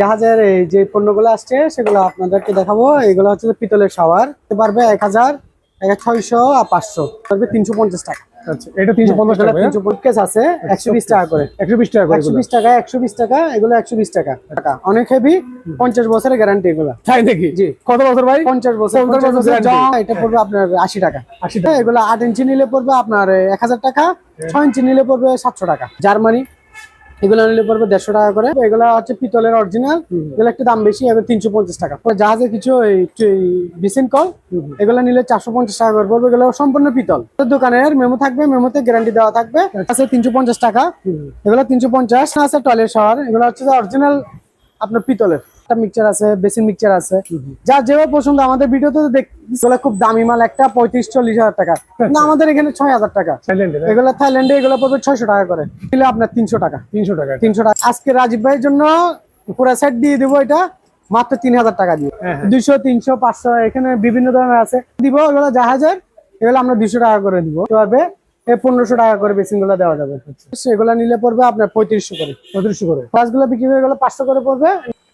জাহাজের এই যে পণ্যগুলো আসছে সেগুলো আপনাদেরকে দেখাবো। এগুলো হচ্ছে পিতলের শাওয়ার। পারবে এক হাজার ছয়শো আর পাঁচশো। পারবে তিনশো পঞ্চাশ টাকা। আচ্ছা এটা তিনশো পঞ্চাশ টাকা তিনশো পঞ্চাশ আছে একশো বিশ টাকা করে। একশো বিশ টাকা একশো বিশ টাকা একশো বিশ টাকা এগুলো একশো বিশ টাকা। টাকা। অনেক হেভি পঞ্চাশ বছরের গ্যারান্টি এগুলো। তাই নাকি? জি। কত বছর ভাই? পঞ্চাশ বছর পঞ্চাশ এটা পড়বে আপনার আশি টাকা। আশি টাকা। এগুলো আট ইঞ্চি নিলে পড়বে আপনার এক হাজার টাকা ছয় ইঞ্চি নিলে পড়বে সাতশো টাকা। জার্মানি এগুলো নিলে পড়বে দেড়শো টাকা করে। এগুলো হচ্ছে পিতলের অরিজিনাল এগুলো একটু দাম বেশি এবার তিনশো পঞ্চাশ টাকা। জাহাজে কিছু বিসিন কল এগুলো নিলে চারশো পঞ্চাশ টাকা করে পড়বে। এগুলো সম্পূর্ণ পিতল। দোকানের মেমো থাকবে মেমোতে গ্যারান্টি দেওয়া থাকবে। আছে তিনশো পঞ্চাশ টাকা। এগুলো তিনশো পঞ্চাশ আছে টয়লেট শহর। এগুলো হচ্ছে অরিজিনাল আপনার পিতলের। একটা মিক্সচার আছে বেসিন মিক্সচার আছে। যার যেভাবে পছন্দ আমাদের ভিডিওতে দেখলে খুব দামি মাল একটা পঁয়ত্রিশ চল্লিশ হাজার টাকা। না আমাদের এখানে ছয় হাজার টাকা। এগুলো থাইল্যান্ডে এগুলো পড়বে ছয়শো টাকা করে। দিলে আপনার তিনশো টাকা। তিনশো টাকা তিনশো টাকা। আজকে রাজীব ভাইয়ের জন্য পুরো সেট দিয়ে দেবো এটা মাত্র তিন হাজার টাকা দিয়ে। হ্যাঁ, হ্যাঁ। দুইশো তিনশো পাঁচশো এখানে বিভিন্ন ধরনের আছে। দিব এগুলো জাহাজের এগুলো আমরা দুইশো টাকা করে দিব। পারবে পনেরোশো টাকা করে বেসিনগুলো দেওয়া যাবে। সেগুলো নিলে পড়বে আপনার পঁয়ত্রিশশো করে। পঁয়ত্রিশশো করে। গুলো বিক্রি হয়ে গেলে পাঁচশো করে পড়বে।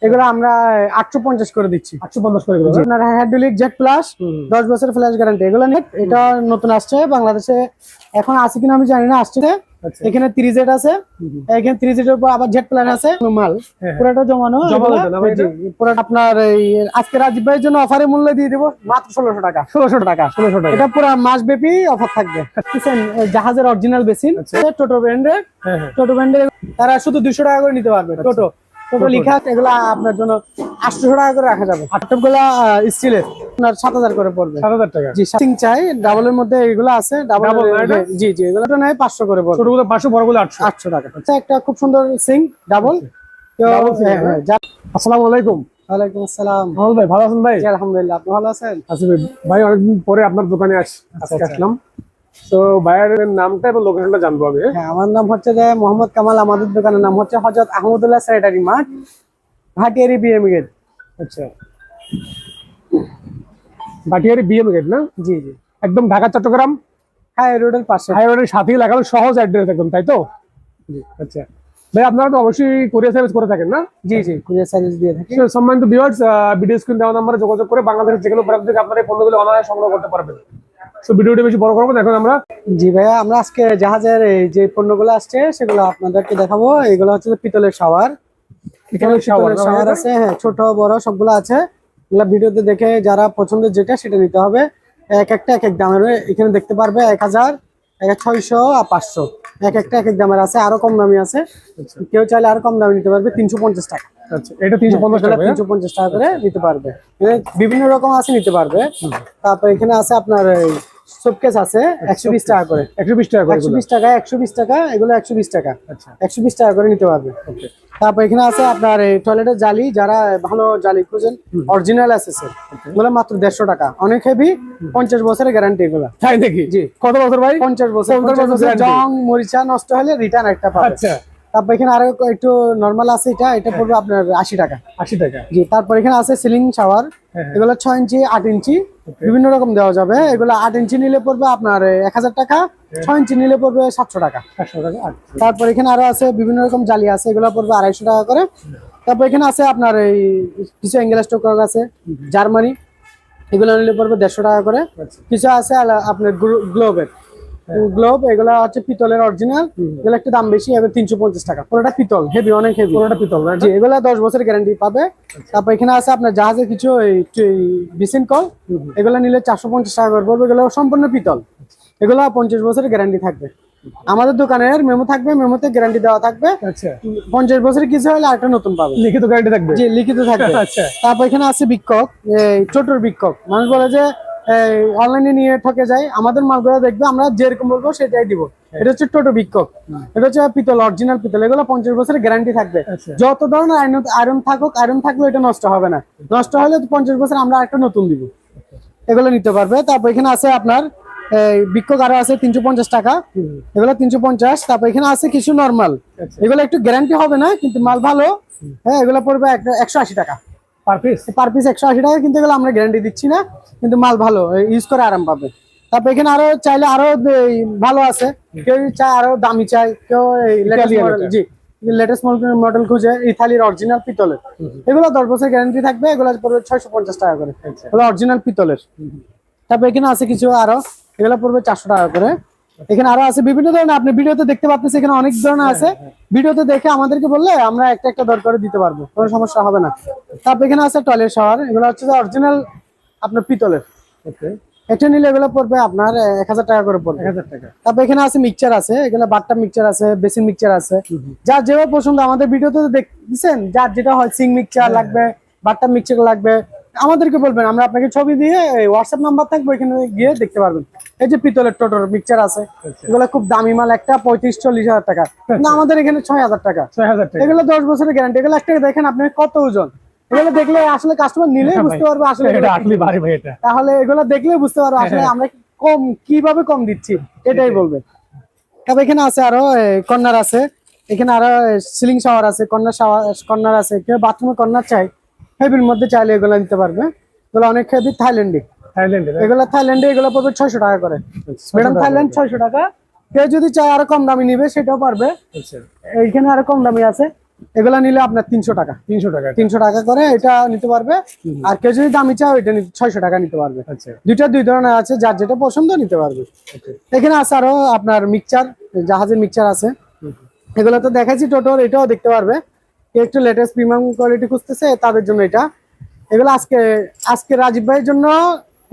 এগুলো আমরা আটশো পঞ্চাশ করে দিচ্ছি। আটশো পঞ্চাশ করে আপনার হাইড্রোলিক জেট প্লাস দশ বছর ফ্ল্যাশ গ্যারান্টি এগুলো নেট এটা নতুন আসছে বাংলাদেশে। এখন আছে কিনা আমি জানি না আসছে আচ্ছা। এখানে থ্রি জেড আছে এখানে থ্রি জেড এর উপর আবার জেট প্ল্যান আছে। মাল। হ্যাঁ। পুরোটা জমানো পুরোটা আপনার এই আজকে রাজীব ভাইয়ের জন্য অফারে মূল্য দিয়ে দিব মাত্র ষোলোশো টাকা। ষোলোশো টাকা ষোলোশো টাকা। এটা পুরো মাস ব্যাপী অফার থাকবে জাহাজের অরিজিনাল বেসিন টোটো ব্র্যান্ডের হ্যাঁ টোটো ব্র্যান্ডের তারা শুধু দুশো টাকা করে নিতে পারবে টোটো। লিখা আছে এগুলা আপনার জন্য আটশো টাকা করে রাখা যাবে। আটটপগুলা স্টিলের আপনার সাত হাজার করে পড়বে। সাত হাজার টাকা? জি সিং চাই ডাবলের মধ্যে এগুলো আছে ডাবল? জি জি এগুলো নেয় পাঁচশো করে পড়বে। ছোটগুলো পাঁচশো বড়গুলো আটশো। আটশো টাকা। আচ্ছা একটা খুব সুন্দর সিং ডাবল। Double হ্যাঁ? আসসালামু আলাইকুম। ওয়ালাইকুম আসসালাম। মহল ভাই ভালো আছেন ভাই? আলহামদুলিল্লাহ আপনি ভালো আছেন? আচ্ছা ভাই ভাই অনেকদিন পরে আপনার দোকানে আস আসলাম। তো ভাইয়ের নামটা এবং লোকেশনটা জানব আমি হ্যাঁ? আমার নাম হচ্ছে যে মোহাম্মদ কামাল আমাদের দোকানের নাম হচ্ছে Hazrat Ahmadullah sanitary mart Bhatiari BM gate. আচ্ছা। বাটিয়ারি বিএম গেট না? জি জি। একদম ঢাকা চট্টগ্রাম? হ্যাঁ রোডের পাশে। হাই রোডের সাথেই লাগানো সহজ অ্যাড্রেস একদম তাই তো? জি। আচ্ছা। ভাই আপনারা তো অবশ্যই কোরিয়ার সার্ভিস করে থাকেন না? জি জি কুরিয়ার সার্ভিস দিয়ে থাকি। সম্মানিত ভিউয়ার্স ভিডিও স্ক্রিন দেওয়া নাম্বারে যোগাযোগ করে বাংলাদেশের যে কোনো প্রান্ত থেকে আপনারা এই পণ্যগুলো অনায়াসে সংগ্রহ করতে পারবেন। সো ভিডিওটি বেশি বড় করব না, এখন আমরা জি ভাইয়া আমরা আজকে জাহাজের এই যে পণ্যগুলো আসছে সেগুলো আপনাদেরকে দেখাবো। এগুলো হচ্ছে পিতলের শাওয়ার। এখানে শাওয়ার আছে হ্যাঁ ছোট বড় সবগুলো আছে। এগুলো ভিডিওতে দেখে যারা পছন্দের যেটা সেটা নিতে হবে। এক একটা এক এক দামের এখানে দেখতে পারবে এক হাজার এক ছয়শো আর পাঁচশো। এক একটা এক এক দামের আছে আরও কম দামি আছে। কেউ চাইলে আরও কম দামে নিতে পারবে তিনশো পঞ্চাশ টাকা। আচ্ছা এটা তিনশো পঞ্চাশ টাকা তিনশো পঞ্চাশ টাকা করে নিতে পারবে। বিভিন্ন রকম আছে নিতে পারবে। তারপর এখানে আছে আপনার সুটকেস আছে একশো বিশ টাকা করে। একশো বিশ টাকা করে একশো এগুলো। বিশ টাকা একশো বিশ টাকা এগুলো একশো বিশ টাকা। আচ্ছা। একশো বিশ টাকা করে নিতে পারবে। তারপর এখানে আছে আপনার এই টয়লেটের জালি যারা ভালো জালি খুঁজেন অরিজিনাল আছে স্যার এগুলো মাত্র দেড়শো টাকা। অনেক হেভি পঞ্চাশ বছরের গ্যারান্টি এগুলো। তাই নাকি? জি। কত বছর ভাই? পঞ্চাশ বছর। পঞ্চাশ পঞ্চাশ বছর বছর জং মরিচা নষ্ট হলে রিটার্ন একটা পাবে। আচ্ছা। তারপর এখানে আরও একটু নর্মাল আছে এটা এটা পড়বে আপনার আশি টাকা। আশি টাকা। জি তারপর এখানে আছে সিলিং শাওয়ার হ্যাঁ, হ্যাঁ। এগুলো ছয় ইঞ্চি আট ইঞ্চি বিভিন্ন রকম দেওয়া যাবে। এগুলো আট ইঞ্চি নিলে পড়বে আপনার এক হাজার টাকা ছয় ইঞ্চি নিলে পড়বে সাতশো টাকা। আচ্ছা। তারপর এখানে আরও আছে বিভিন্ন রকম জালি আছে এগুলো পড়বে আড়াইশো টাকা করে। তারপর এখানে আছে আপনার এই কিছু অ্যাঙ্গেল স্টক আছে জার্মানি এগুলো নিলে পড়বে দেড়শো টাকা করে। আচ্ছা। কিছু আছে আপনার গ্লোবের গ্লোব এগুলো হচ্ছে পিতলের অরিজিনাল এগুলো একটু দাম বেশি হবে তিনশো পঞ্চাশ টাকা। পুরোটা পিতল? হেভি অনেক হেভি পুরোটা পিতল জি এগুলো দশ বছরের গ্যারান্টি পাবে। তারপর এখানে আছে আপনার জাহাজের কিছু বিসিন কল এগুলো নিলে চারশো পঞ্চাশ টাকা করে পড়বে। এগুলো সম্পূর্ণ পিতল। এগুলো পঞ্চাশ বছরের গ্যারান্টি থাকবে। আমাদের দোকানের মেমো থাকবে মেমোতে গ্যারান্টি দেওয়া থাকবে। আচ্ছা। পঞ্চাশ বছরের কিছু হলে আরেকটা নতুন পাবে। লিখিত গ্যারান্টি থাকবে? জি লিখিত থাকবে। আচ্ছা। তারপর এখানে আছে বিক্ষোভ এই ছোটর বিক্ষোভ। মানুষ বলে যে অনলাইনে নিয়ে ঠকে যায়। আমাদের মালগুলো দেখবে আমরা যেরকম বলব সেটাই দিব। এটা হচ্ছে টোটো বিক্ষোভ। এটা হচ্ছে পিতল অরিজিনাল পিতল। এগুলো পঞ্চাশ বছরের গ্যারান্টি থাকবে। আচ্ছা। যত ধরনের আয়রন থাকুক আয়রন থাকলে এটা নষ্ট হবে না। নষ্ট হলে তো পঞ্চাশ বছর আমরা একটা নতুন দিব। এগুলো নিতে পারবে। তারপর এখানে আছে আপনার বিক্ষোভ আরও আছে তিনশো পঞ্চাশ টাকা। এগুলো তিনশো পঞ্চাশ। তারপর এখানে আছে কিছু নর্মাল আচ্ছা। এগুলো একটু গ্যারান্টি হবে না কিন্তু মাল ভালো। হ্যাঁ এগুলো পড়বে একশো আশি টাকা। পার পিস পার পিস একশো আশি টাকা কিন্তু এগুলো আমরা গ্যারান্টি দিচ্ছি না কিন্তু মাল ভালো ইউজ করে আরাম পাবে। তারপর এখানে আরও চাইলে আরও ভালো আছে। কেউ চায় আরও দামি চাই কেউ। জি লেটেস্ট মডেল খুঁজে ইথালির অরিজিনাল পিতলের। এগুলো দশ বছর গ্যারান্টি থাকবে এগুলো পড়বে ছয়শো পঞ্চাশ টাকা করে। এগুলো অরিজিনাল পিতলের। তারপর এখানে আছে কিছু আরও এগুলো পড়বে চারশো টাকা করে। এখানে আরও আছে বিভিন্ন ধরনের আপনি ভিডিওতে দেখতে পাচ্ছেন এখানে অনেক ধরনের আছে। ভিডিওতে দেখে আমাদেরকে বললে আমরা একটা একটা দর করে দিতে পারব কোনো সমস্যা হবে না। তারপর এখানে আছে টয়লেট শাওয়ার এগুলো হচ্ছে যে অরিজিনাল আপনার পিতলের। এটা নিলে এগুলো পড়বে আপনার এক হাজার টাকা করে পড়বে। টাকা। তারপর এখানে আছে মিক্সচার আছে এখানে বাট্টা মিক্সচার আছে বেসিন মিক্সচার আছে। যার যেভাবে পছন্দ আমাদের ভিডিওতে দেখছেন যার যেটা হয় সিং মিক্সচার লাগবে বাট্টা মিক্সচার লাগবে। আমাদেরকে বলবেন আমরা আপনাকে ছবি দিয়ে হোয়াটসঅ্যাপ নাম্বার থাকবে ওইখানে গিয়ে দেখতে পারবেন। এই যে পিতলের টোটোর মিক্সচার আছে এগুলো খুব দামি মাল একটা পঁয়ত্রিশ চল্লিশ হাজার টাকা। না আমাদের এখানে ছয় হাজার টাকা। ছয় হাজার টাকা। এগুলো দশ বছরের গ্যারান্টি এগুলো একটা দেখেন আপনি কত ওজন। এগুলো দেখলে আসলে কাস্টমার নিলেই বুঝতে পারবে আসলে কি। আসলে তাহলে এগুলো দেখলে বুঝতে পারব আসলে আমরা কম কীভাবে কম দিচ্ছি এটাই বলবে। তবে এখানে আছে আরও কর্নার আছে। এখানে আরও সিলিং শাওয়ার আছে শাওয়ার কর্নার আছে। কেউ বাথরুমে কর্নার চাই হেভির মধ্যে চাইলে এগুলো নিতে পারবে। এগুলো অনেক হেভি থাইল্যান্ডে। থাইল্যান্ডে এগুলো থাইল্যান্ডে এগুলো পড়বে ছয়শো টাকা করে। ম্যাডাম থাইল্যান্ড ছয়শো টাকা। কেউ যদি চায় আরও কম দামি নিবে সেটাও পারবে। আচ্ছা। এইখানে আরও কম দামি আছে। এগুলা নিলে আপনার তিনশো টাকা। তিনশো টাকা। তিনশো টাকা করে এটা নিতে পারবে। আর কেউ যদি দামি চায় এটা ছয়শো টাকা নিতে পারবে। আচ্ছা। দুইটা দুই ধরনের আছে যার যেটা পছন্দ নিতে পারবে। এখানে আছে আরও আপনার মিক্সচার জাহাজের মিক্সচার আছে। এগুলো তো দেখাচ্ছি টোটোর এটাও দেখতে পারবে। একটু লেটেস্ট প্রিমিয়াম কোয়ালিটি খুঁজতেছে তাদের জন্য এটা। এগুলো আজকে আজকে রাজীব ভাইয়ের জন্য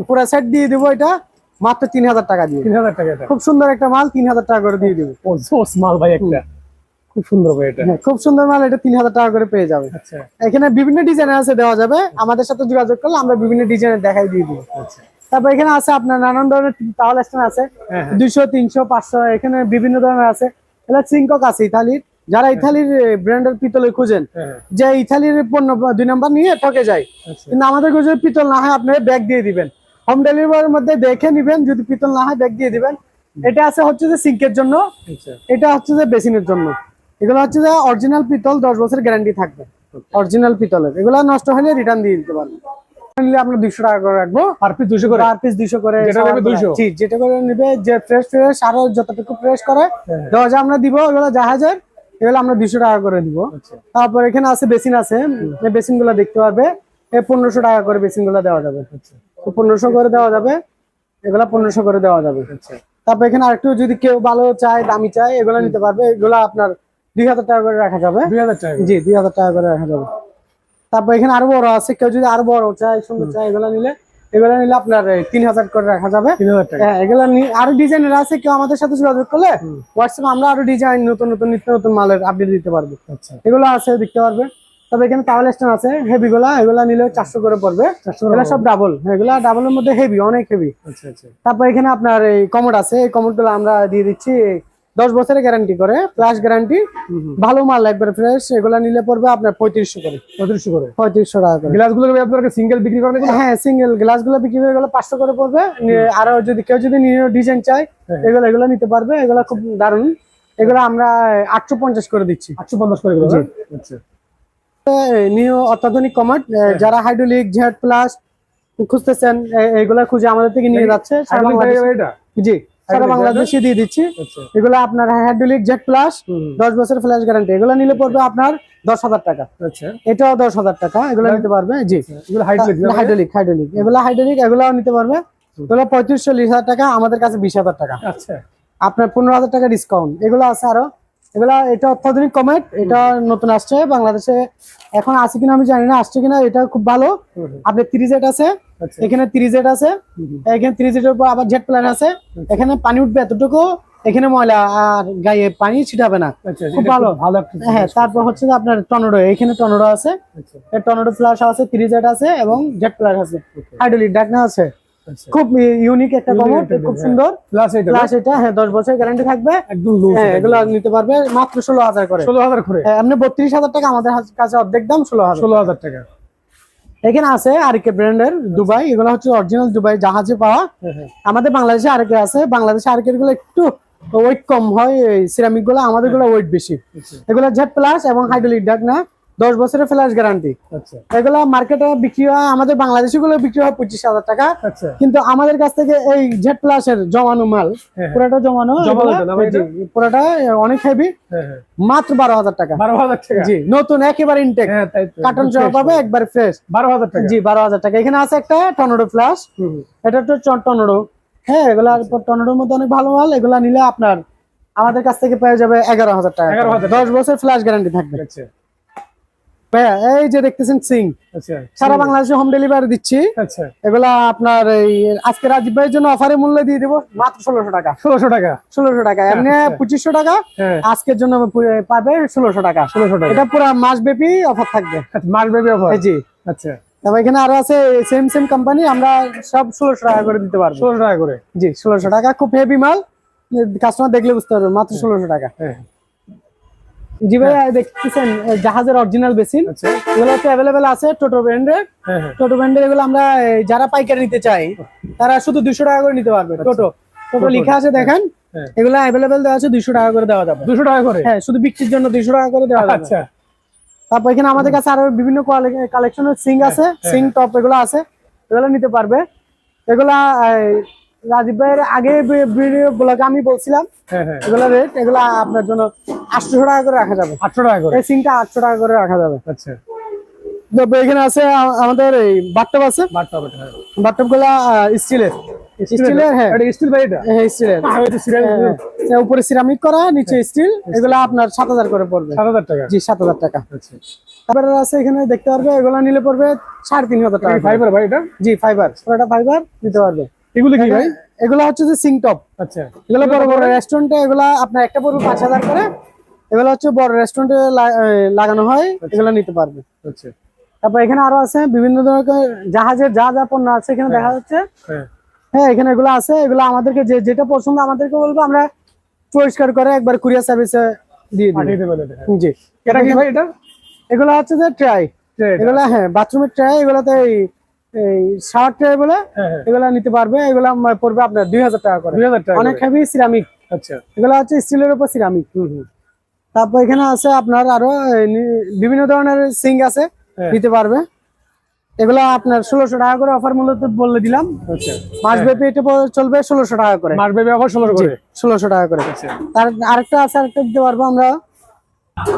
পুরো সেট দিয়ে দিব এটা মাত্র তিন হাজার টাকা দিয়ে। তিন হাজার টাকা এটা। খুব সুন্দর একটা মাল তিন হাজার টাকা করে দিয়ে দিব। মাল ভাই একটা। খুব সুন্দর ভাই এটা। হ্যাঁ, খুব সুন্দর মাল এটা তিন হাজার টাকা করে পেয়ে যাবে। আচ্ছা। এখানে বিভিন্ন ডিজাইনের আছে দেওয়া যাবে। আমাদের সাথে যোগাযোগ করলে আমরা বিভিন্ন ডিজাইনের দেখাই দিয়ে দিব। আচ্ছা। তারপর এখানে আছে আপনার নানান ধরনের টাওয়াল স্ট্যান্ড আছে। হ্যাঁ, হ্যাঁ। দুইশো তিনশো পাঁচশো এখানে বিভিন্ন ধরনের আছে। এগুলো সিঙ্কক আছে ইতালির। যারা ইতালির ব্র্যান্ডের পিতলে খুঁজেন যে ইতালির পণ্য দুই নাম্বার নিয়ে ঠকে যায়। আচ্ছা। কিন্তু আমাদের কাছে পিতল না হয় আপনি ব্যাগ দিয়ে দিবেন। হোম ডেলিভারির মধ্যে দেখে নিবেন যদি পিতল না হয় ব্যাগ দিয়ে দিবেন। এটা আছে হচ্ছে যে সিঙ্কের জন্য আচ্ছা। এটা হচ্ছে যে বেসিনের জন্য। এগুলো হচ্ছে যে অরিজিনাল পিতল দশ বছর গ্যারান্টি থাকবে। অরিজিনাল পিতলের। এগুলো নষ্ট হলে রিটার্ন দিয়ে দিতে পারবেন। নিলে আপনার দুইশো টাকা করে রাখব। আর পিস দুশো করে? পার পিস দুইশো করে যেটা নেবে 200? জি যেটা করে নেবে যে ফ্রেশ ফ্রেশ আরও যতটুকু ফ্রেশ করে হ্যাঁ। যায় আমরা দিব এগুলো জাহাজের এগুলো আমরা দুইশো টাকা করে দিব। আচ্ছা। তারপর এখানে আছে বেসিন আছে বেসিনগুলো দেখতে এই পনেরোশো টাকা করে বেসিনগুলো দেওয়া যাবে। আচ্ছা। পনেরোশো করে দেওয়া যাবে এগুলা পনেরোশো করে দেওয়া যাবে। আচ্ছা। তারপর এখানে আরেকটু যদি কেউ ভালো চায় দামি চায় এগুলো নিতে পারবে। এগুলো আপনার দুই হাজার টাকা করে রাখা যাবে। দুই হাজার টাকা জি দুই হাজার টাকা করে রাখা যাবে। তারপর এখানে আরও বড় আছে কেউ যদি আরও বড় চায় সুন্দর চায় এগুলো নিলে এগুলো নিলে আপনার তিন হাজার করে রাখা যাবে। তিন হাজার টাকা। হ্যাঁ এগুলো আরও ডিজাইনের আছে কেউ আমাদের সাথে যোগাযোগ করলে হোয়াটসঅ্যাপ আমরা আরও ডিজাইন নতুন নতুন নিত্য নতুন মালের আপডেট দিতে পারব। আচ্ছা। এগুলো আছে দেখতে পারবে। তবে এখানে টাওয়াল স্ট্যান্ড আছে হেভি গুলা এগুলা নিলে চারশো করে পড়বে। চারশো এগুলো সব ডাবল এগুলা ডাবলের মধ্যে হেভি অনেক হেভি আচ্ছা আচ্ছা। তারপর এখানে আপনার এই কমোড আছে এই কমোডগুলো আমরা দিয়ে দিচ্ছি দশ বছরের গ্যারান্টি করে প্লাস গ্যারান্টি ভালো মাল একবার ফ্রেশ এগুলা নিলে পড়বে আপনার পঁয়ত্রিশশো করে। পঁয়ত্রিশশো করে? পঁয়ত্রিশশো টাকা করে। গ্লাসগুলো আপনার সিঙ্গেল বিক্রি করেন এগুলো? হ্যাঁ সিঙ্গেল গ্লাসগুলো বিক্রি করে গেলে পাঁচশো করে পড়বে। আরও যদি কেউ যদি ডিজাইন চায় হ্যাঁ। এগুলো এগুলো নিতে পারবে। এগুলো খুব দারুণ। এগুলো আমরা আটশো পঞ্চাশ করে দিচ্ছি। আটশো পঞ্চাশ করে এগুলো আচ্ছা। নিউ অত্যাধুনিক কমার্ট যারা হাইড্রোলিক জেড প্লাস খুঁজতেছেন এগুলা খুঁজে আমাদের থেকে নিয়ে যাচ্ছে। জি। সারা বাংলাদেশে দিয়ে দিচ্ছি। আচ্ছা। এগুলো আপনার হাইড্রোলিক জেট প্লাস দশ বছর ফ্ল্যাশ গ্যারান্টি এগুলো নিলে পড়বে আপনার দশ হাজার টাকা। আচ্ছা। এটাও দশ হাজার টাকা। এগুলো নিতে পারবে জি। হাইড্রোলিক হাইড্রোলিক হাইড্রোলিক এগুলো হাইড্রোলিক এগুলাও নিতে পারবে। এগুলো পঁয়ত্রিশ চল্লিশ হাজার টাকা আমাদের কাছে বিশ হাজার টাকা। আচ্ছা। আপনার পনেরো হাজার টাকা ডিসকাউন্ট এগুলো আছে আরও এগুলা এটা অত্যাধুনিক কমেট এটা নতুন আসছে বাংলাদেশে। এখন আছে কিনা আমি জানি না আসছে কিনা এটা খুব ভালো। আপনার থ্রি জেড আছে আচ্ছা। এখানে থ্রি জেড আছে এখানে থ্রি জেডের উপর আবার জেট প্ল্যান আছে। এখানে পানি উঠবে এতটুকু এখানে ময়লা আর গায়ে পানি ছিটাবে না। আচ্ছা খুব ভালো। ভালো হ্যাঁ তারপর হচ্ছে যে আপনার টর্নেডো এখানে টর্নেডো আছে। আচ্ছা। টর্নেডো ফ্ল্যাশ আছে থ্রি জেড আছে এবং জেট প্ল্যাশ আছে। হাইড্রোলিক ডাকনা আছে। আচ্ছা খুব ইউনিক একটা কমোড খুব সুন্দর। প্লাস এটা প্লাস এটা হ্যাঁ দশ বছর গ্যারান্টি থাকবে। একদম লুজ হ্যাঁ এগুলো নিতে পারবে মাত্র ষোলো হাজার করে। ষোলো হাজার করে? হ্যাঁ, বত্রিশ হাজার টাকা আমাদের কাছে অর্ধেক দাম ষোলো হাজার। ষোলো হাজার টাকা। এখানে আছে আরেকে ব্র্যান্ডের দুবাই এগুলো হচ্ছে অরিজিনাল দুবাই জাহাজে পাওয়া। হ্যাঁ হ্যাঁ। আমাদের বাংলাদেশে আরেকে আছে বাংলাদেশে আরেকেরগুলো একটু ওয়েট কম হয় সিরামিকগুলো আমাদেরগুলো ওয়েট বেশি। আচ্ছা। এগুলো জেড প্লাস এবং হাইড্রোলিক ডাক না। দশ বছরের ফ্ল্যাশ গ্যারান্টি আচ্ছা। এগুলা মার্কেটে বিক্রি হয় আমাদের বাংলাদেশি গুলো বিক্রি হয় পঁচিশ হাজার টাকা। আচ্ছা। কিন্তু আমাদের কাছ থেকে এই জেড প্লাস এর জমানো মাল হ্যাঁ। পুরোটা জমানো পুরোটা অনেক হেভি হ্যাঁ হ্যাঁ। মাত্র বারো হাজার টাকা। বারো হাজার টাকা। জি নতুন একেবারে ইনটেক হ্যাঁ কার্টন সহ পাবে একবার ফ্রেশ বারো হাজার টাকা। জি বারো হাজার টাকা। এখানে আছে একটা টর্নেডো ফ্ল্যাশ। এটা তো টর্নেডো। হ্যাঁ এগুলা টর্নেডোর মধ্যে অনেক ভালো মাল। এগুলা নিলে আপনার আমাদের কাছ থেকে পেয়ে যাবে এগারো হাজার টাকা। দশ বছর ফ্ল্যাশ গ্যারান্টি থাকবে। আচ্ছা। ভাইয়া এই যে দেখতেছেন সিং আচ্ছা সারা বাংলাদেশে হোম ডেলিভারি দিচ্ছি। আচ্ছা। এগুলা আপনার এই আজকে রাজীব ভাইয়ের জন্য অফারে মূল্য দিয়ে দেবো মাত্র ষোলোশো টাকা। ষোলোশো টাকা। ষোলোশো টাকা এমনি পঁচিশশো টাকা হ্যাঁ। আজকের জন্য পাবে ষোলোশো টাকা। ষোলোশো টাকা। এটা পুরো মাস ব্যাপী অফার থাকবে। আচ্ছা মাস বেবি অফার জি। আচ্ছা। তারপর এখানে আরও আছে সেম সেম কোম্পানি আমরা সব ষোলোশো টাকা করে দিতে পারব। ষোলোশো টাকা করে। জি ষোলোশো টাকা খুব হেভি মাল। কাস্টমার দেখলে বুঝতে পারবে মাত্র ষোলোশো টাকা। হ্যাঁ। জি ভাই দেখতেছেন জাহাজের অরিজিনাল বেসিন। আচ্ছা। এগুলো হচ্ছে অ্যাভেলেবেল আছে টোটো ব্র্যান্ডের হ্যাঁ হ্যাঁ। টোটো ব্র্যান্ডের এগুলো আমরা যারা পাইকারি নিতে চাই তারা শুধু দুশো টাকা করে নিতে পারবে টোটো টোটো লেখা আছে দেখেন হ্যাঁ। এগুলো অ্যাভেলেবেল দেওয়া আছে দুশো টাকা করে দেওয়া যাবে। দুশো টাকা করে? হ্যাঁ শুধু বিক্রির জন্য দুশো টাকা করে দেওয়া যাবে। আচ্ছা। তারপর এখানে আমাদের কাছে আরও বিভিন্ন কালেকশনের সিং আছে হ্যাঁ, সিং টপ এগুলো আছে এগুলো নিতে পারবে। এগুলা রাজীব ভাইয়ের আগে ভিডিও গুলোকে আমি বলছিলাম এগুলা রেট এগুলা আপনার জন্য আটশো টাকা করে রাখা যাবে। আটশো টাকা করে? এই সিংটা আটশো টাকা করে রাখা যাবে। আচ্ছা। এখানে আছে আমাদের এই বাথটব আছে। বাট্টা বাট্টা হ্যাঁ গুলা স্টিলের। স্টিলের? হ্যাঁ। এটা স্টিল ভাই এটা? হ্যাঁ স্টিলের। হ্যাঁ উপরে সিরামিক করা নিচে স্টিল এগুলা আপনার সাত হাজার করে পড়বে। সাত হাজার টাকা? জি সাত হাজার টাকা। আচ্ছা। তারপরে আছে এখানে দেখতে পারবে এগুলা নিলে পড়বে সাড়ে তিন হাজার টাকা ফাইবার ভাই এটা? জি ফাইবার পুরোটা ফাইবার দিতে পারবে। এগুলো কি ভাই? এগুলো হচ্ছে যে সিং টপ। আচ্ছা। এগুলো বড় বড় রেস্টুরেন্টে এগুলা আপনার একটা পড়বে পাঁচ হাজার করে। এগুলো হচ্ছে বড় রেস্টুরেন্টে লাগানো হয় এগুলো নিতে পারবে। আচ্ছা। তারপর এখানে আরও আছে বিভিন্ন ধরনের জাহাজের যা যা পণ্য আছে এখানে দেখা যাচ্ছে। হ্যাঁ। হ্যাঁ এখানে এগুলো আছে। এগুলো আমাদেরকে যে যেটা পছন্দ আমাদেরকে বলব আমরা পরিষ্কার করে একবার কুরিয়ার সার্ভিসে দিয়ে দিই হ্যাঁ। জি। এটা কি ভাই এটা? এগুলো হচ্ছে যে ট্রাই এগুলো হ্যাঁ বাথরুমের ট্রাই এগুলোতে এই শাওয়ার বলে হ্যাঁ হ্যাঁ। এগুলা নিতে পারবে এগুলা পড়বে আপনার দুই হাজার টাকা করে। দুই হাজার টাকা অনেক হেভি সিরামিক আচ্ছা। এগুলো হচ্ছে স্টিলের উপর সিরামিক তারপর এখানে আছে আপনার আরও বিভিন্ন ধরনের সিং আছে হ্যাঁ। নিতে পারবে। এগুলো আপনার ষোলোশো টাকা করে অফার মূল্য বলে দিলাম। আচ্ছা। মাস ব্যাপী এটা চলবে ষোলোশো টাকা করে। মাস বেবি অফার ষোলোশো করে? ষোলোশো টাকা করে। আচ্ছা। তার আরেকটা আছে আরেকটা দিতে পারব আমরা।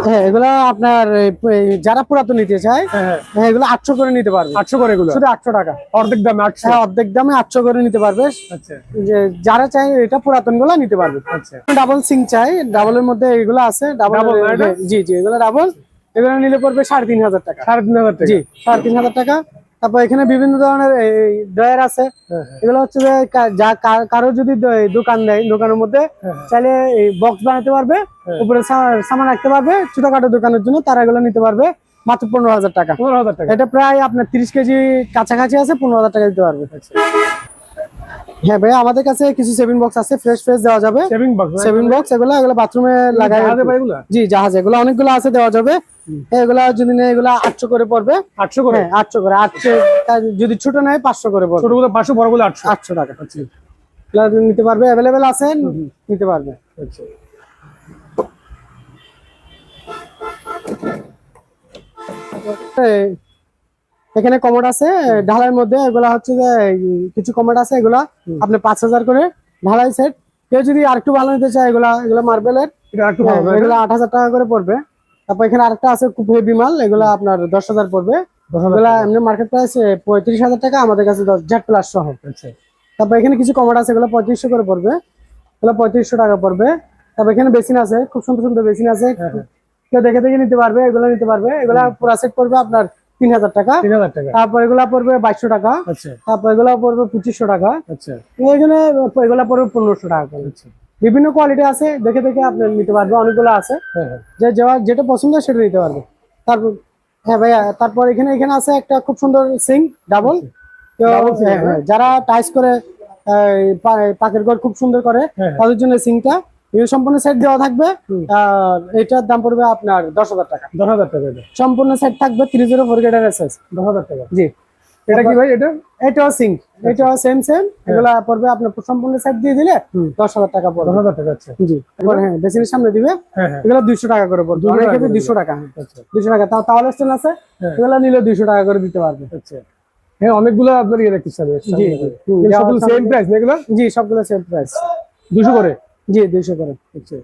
হ্যাঁ এগুলো আপনার যারা পুরাতন নিতে চায় হ্যাঁ হ্যাঁ। হ্যাঁ এগুলো আটশো করে নিতে পারবে। আটশো করে এগুলো? শুধু আটশো টাকা। অর্ধেক দামে আটশো? হ্যাঁ অর্ধেক দামে আটশো করে নিতে পারবে। আচ্ছা। যে যারা চায় এটা পুরাতনগুলো নিতে পারবে। আচ্ছা। ডাবল সিং চাই ডাবলের মধ্যে এগুলো আছে ডাবল জি জি এগুলো ডাবল। এগুলো নিলে পড়বে সাড়ে তিন হাজার টাকা। সাড়ে তিন হাজার টাকা? জি সাড়ে তিন হাজার টাকা। তারপর এখানে বিভিন্ন ধরনের ড্রয়ার আছে। হ্যাঁ হ্যাঁ। এগুলো হচ্ছে যে যা কারও যদি দোকান দেয় দোকানের মধ্যে হ্যাঁ, চাইলে এই বক্স বানাতে পারবে। উপরে সামান রাখতে পারবে ছোটখাটো দোকানের জন্য তারা এগুলো নিতে পারবে মাত্র পনেরো হাজার টাকা। পনেরো হাজার টাকা। এটা প্রায় আপনার তিরিশ কেজি কাছাকাছি আছে পনেরো হাজার টাকা দিতে পারবে। আচ্ছা। হ্যাঁ ভাই আমাদের কাছে কিছু সেভিং বক্স আছে ফ্রেশ ফ্রেশ দেওয়া যাবে। সেভিং বক্স সেভিং বক্স এগুলো এগুলো বাথরুমে লাগাই। জি জাহাজ। এগুলো অনেকগুলো আছে দেওয়া যাবে। এগুলা যদি নেয় এগুলা আটশো করে পড়বে। আটশো করে? হ্যাঁ আটশো করে। আটশো যদি ছোট নেয় পাঁচশো করে পড়বে। ছোটগুলো পাঁচশো বড়গুলো আটশো। আটশো টাকা। নিতে পারবে অ্যাভেলেবেল আছে নিতে পারবে। আচ্ছা। এখানে কমোড আছে ঢালাইয়ের মধ্যে। এগুলা হচ্ছে যে কিছু কমোড আছে এগুলা আপনি পাঁচ হাজার করে ঢালাই সেট। কেউ যদি আরেকটু ভালো নিতে চায় এগুলা এগুলো মার্বেলের একটু এগুলো আট হাজার টাকা করে পড়বে। তারপর এখানে আরেকটা আছে খুব হেভি মাল এগুলো আপনার দশ হাজার পড়বে। দশ এমনি মার্কেট প্রাইস পঁয়ত্রিশ হাজার টাকা আমাদের কাছে জেড প্লাস সহ। আচ্ছা। তারপর এখানে কিছু কমোড আছে এগুলো পঁয়ত্রিশশো করে পড়বে। এগুলো পঁয়ত্রিশশো টাকা পড়বে। তারপর এখানে বেসিন আছে খুব সুন্দর সুন্দর বেসিন আছে। হ্যাঁ, হ্যাঁ। কেউ দেখে দেখে নিতে পারবে এগুলো নিতে পারবে। এগুলা পুরা সেট পড়বে আপনার তিন হাজার টাকা। তিন হাজার টাকা। তারপর এগুলা পড়বে বাইশশো টাকা। আচ্ছা। তারপর এগুলা পড়বে পঁচিশশো টাকা। আচ্ছা। এখানে এগুলা পড়বে পনেরোশো টাকা আচ্ছা। বিভিন্ন কোয়ালিটি আছে দেখে দেখে আপনি নিতে পারবে অনেকগুলো আছে। হ্যাঁ হ্যাঁ। যে যেটা পছন্দ সেটা নিতে পারবে। তারপর হ্যাঁ ভাইয়া তারপর এখানে এখানে আছে একটা খুব সুন্দর সিং ডাবল sink, হ্যাঁ। যারা টাইস করে পাকের ঘর খুব সুন্দর করে। তাদের জন্য সিংটা এই সম্পূর্ণ সেট দেওয়া থাকবে আর এটার দাম পড়বে আপনার দশ হাজার টাকা। দশ হাজার টাকা। সম্পূর্ণ সেট থাকবে থ্রি জিরো ফোর গেটের এসএস দশ হাজার টাকা। জি। এটা কি ভাই এটা? এটাও সিঙ্ক এটাও সেম সেম এগুলা পড়বে আপনার সম্পূর্ণ সেট দিয়ে দিলে দশ হাজার টাকা দশ পড়বে হাজার টাকা আছে জি। এবার হ্যাঁ বেসিনের সামনে দিবে। হ্যাঁ হ্যাঁ। এগুলো দুইশো টাকা করে পড়বে। 200 টাকা অনেকে করে দুইশো টাকা। হ্যাঁ আচ্ছা। দুইশো টাকা। তাও তাহলে আছে। হ্যাঁ। এগুলো নিলে দুইশো টাকা করে দিতে পারবে। আচ্ছা। হ্যাঁ অনেকগুলো আপনার ইয়ে দেখতেছি আমি জি। সবগুলো সেম প্রাইস এগুলো? জি সবগুলো সেম প্রাইস দুশো করে? জি দুইশো করে। আচ্ছা।